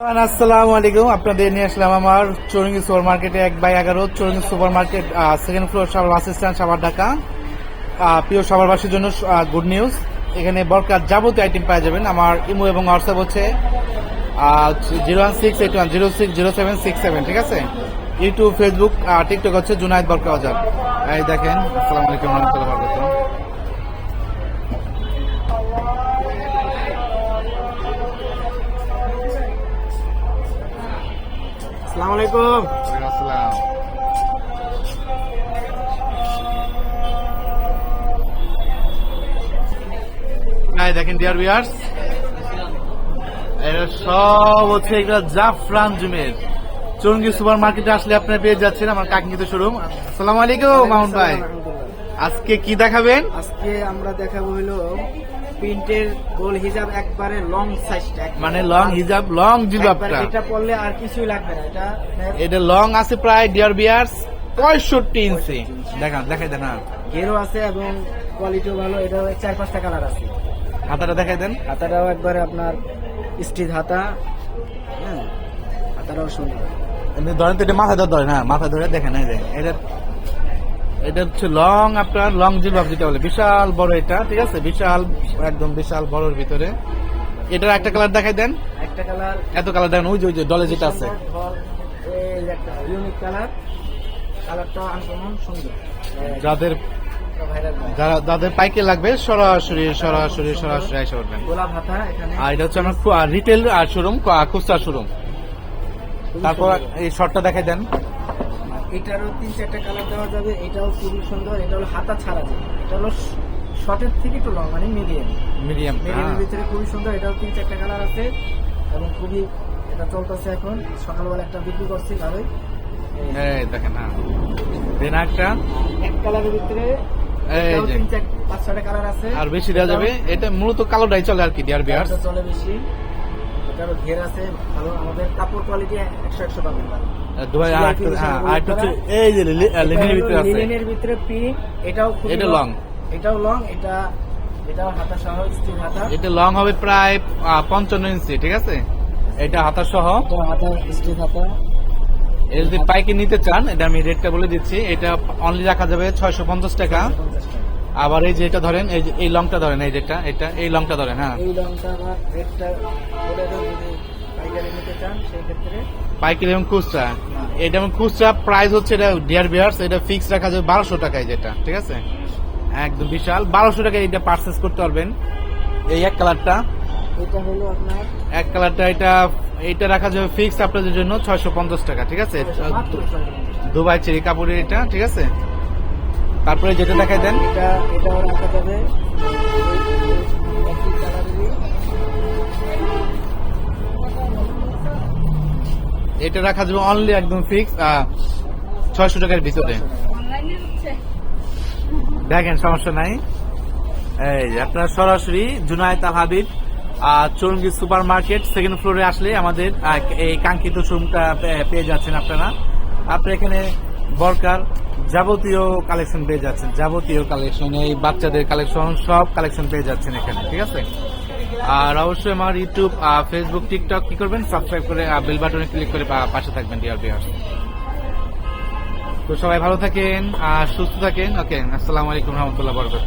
আসসালামু আলাইকুম, আপনাদের নিয়ে আসলাম আমার চৌরঙ্গি সুপার মার্কেটে এক বাই এগারো, Chowrangi super market second floor Savar bus stand Savar Dhaka. প্রিয় সাভারবাসীর জন্য গুড নিউজ এখানে বরকার যাবতীয় আইটেম পাওয়া যাবেন। আমার ইমো এবং হোয়াটসঅ্যাপ হচ্ছে zero one six eight one zero six zero seven six seven ঠিক আছে? ইউটিউব ফেসবুক টিকটক হচ্ছে জুনায়দ বরকা বাজার। এই দেখেন, আসসালামু আলাইকুম, রহমতুল্লাহ আসসালামু আলাইকুম। আসসালাম। নাই দেখেন ডিয়ার ভিউয়ার্স এটা সব হচ্ছে এগুলো জাফরান জুমের। চঙ্গি সুপার মার্কেটে আসলে আপনার পেয়ে যাচ্ছেন আমার কাকিঙ্গিত শোরুম আসসালামু আলাইকুম মামুন ভাই। আজকে কি দেখাবেন? আজকে আমরা দেখাবো হলো প্রিন্টের গোল হিজাব একবারে লং সাইজটা মানে লং হিজাব লং জিবাবটা। এটা পরলে আর কিছুই লাগবে না এটা এটা লং আছে প্রায় ডিয়ার বিয়ার্স পঁয়ষট্টি ইঞ্চি দেখান দেখাই দেন হ্যাঁ। ঘেরও আছে এবং কোয়ালিটিও ভালো এটা চার পাঁচটা কালার আছে। হাতাটা দেখাই দেন। হাতাটাও একবারে আপনার স্টিচ হাতা হ্যাঁ। হাতাটাও সুন্দর। এমনি ধরেন তো এটা মাথা ধরে না হ্যাঁ মাথা ধরে দেখেন এটা এটা হচ্ছে লং আপনার লং জিলবাব যেটা বলে বিশাল বড় এটা ঠিক আছে? বিশাল একদম বিশাল বড়র ভিতরে। এটার একটা কালার দেখাই দেন। একটা কালার। এত কালার দেখেন ওই যে ওই যে ডলে যেটা আছে। এই যে একটা ইউনিক কালার। কালারটা আনকমন সুন্দর। যাদের যারা যাদের পাইকে লাগবে সরাসরি সরাসরি সরাসরি এসে উঠবেন আর এটা হচ্ছে আমার রিটেল আর শোরুম খুচরা শোরুম তারপর। এই শর্টটা দেখাই দেন। এটারও তিন চারটা কালার দেওয়া যাবে এটাও খুবই সুন্দর এটা হলো হাতা ছাড়া যাবে এটা হলো শর্টের থেকে একটু লং মানে মিডিয়াম মিডিয়াম মিডিয়ামের ভিতরে খুবই সুন্দর এটাও তিন চারটা কালার আছে এবং খুবই এটা চলতেছে এখন। সকালবেলা একটা বিক্রি করছি ভালোই। এই দেখেন হ্যাঁ। দেন একটা। এক কালারের ভিতরে এই তিন চার পাঁচ ছটা কালার আছে। আর বেশি দেওয়া যাবে এটা মূলত কালোটাই চলে আর কি ডিয়ার বিয়ার্স চলে বেশি। এটারও ঘের আছে ভালো আমাদের কাপড় কোয়ালিটি একশো একশো পাবেন দুবাই আর একটা হ্যাঁ আর একটা হচ্ছে এই যে লিনেনের ভিতরে আছে। লিনেনের ভিতরে পিঙ্ক এটাও এটা long। এটাও লং এটা এটাও হাতা সহ স্টিল হাতা। এটা লং হবে প্রায় পঞ্চান্ন ইঞ্চি ঠিক আছে? এটা হাতা সহ এটা হাতা স্টিল হাতা। যদি পাইকে নিতে চান এটা আমি রেটটা বলে দিচ্ছি এটা অনলি রাখা যাবে ছয়শো পঞ্চাশ টাকা। আবার এই যেটা ধরেন এই যে এই লংটা ধরেন এই যেটা এটা এই লংটা ধরেন হ্যাঁ। এই লংটা আবার রেটটা বলে দেন যদি পাইকারি নিতে চান সেই ক্ষেত্রে পাইকারি এবং খুচরা। এটা এবং খুচরা প্রাইস হচ্ছে এটা ডিয়ার বিয়ার্স এটা ফিক্স রাখা যাবে বারোশো টাকায় যেটা ঠিক আছে? একদম বিশাল। বারোশো টাকায় এটা পার্চেস করতে পারবেন। এই এক কালারটা এটা হলো আপনার এক কালারটা এটা এটা রাখা যাবে ফিক্স আপনাদের জন্য ছয়শো পঞ্চাশ টাকা ঠিক আছে? দুবাই চেরি কাপড়ের এটা ঠিক আছে? তারপরে যেটা দেখাই দেন। এটা রাখা যাবে এটা রাখা যাবে অনলি একদম ফিক্স ছয়শো টাকার ভিতরে। দেখেন সমস্যা নাই। এই আপনারা সরাসরি Junaid Al Habib Chowrangi super market second ফ্লোরে আসলে আমাদের এই কাঙ্ক্ষিত শোরুমটা পেয়ে যাচ্ছেন আপনারা। আপনি এখানে বরকার, যাবতীয় কালেকশন পেয়ে যাচ্ছেন। যাবতীয় কালেকশন এই বাচ্চাদের কালেকশন সব কালেকশন পেয়ে যাচ্ছেন এখানে, ঠিক আছে? আর অবশ্যই আমার ইউটিউব ফেসবুক টিকটক কি করবেন? সাবস্ক্রাইব করে বেল বাটনে ক্লিক করে পাশে থাকবেন ডিয়ার বিহার তো সবাই ভালো থাকেন, আর সুস্থ থাকেন। ওকে আসসালামু আলাইকুম রহমতুল্লাহ বরকত